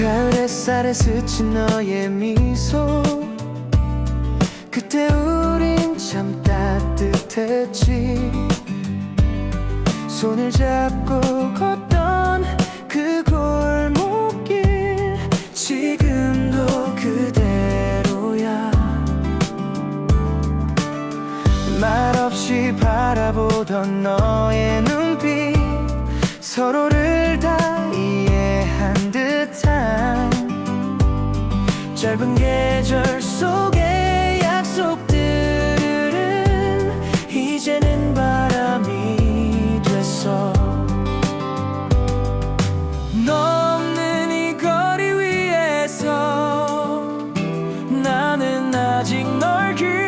가을 햇살에 스친 너의 미소. 그때 우린 참 따뜻했지. 손을 잡고 걷던 그 골목길 지금도 그대로야. 말없이 바라보던 너의 눈빛 짧은 계절 속에 약속들은 이제는 바람이 됐어 너 없는 이 거리 위에서 나는 아직 널 기.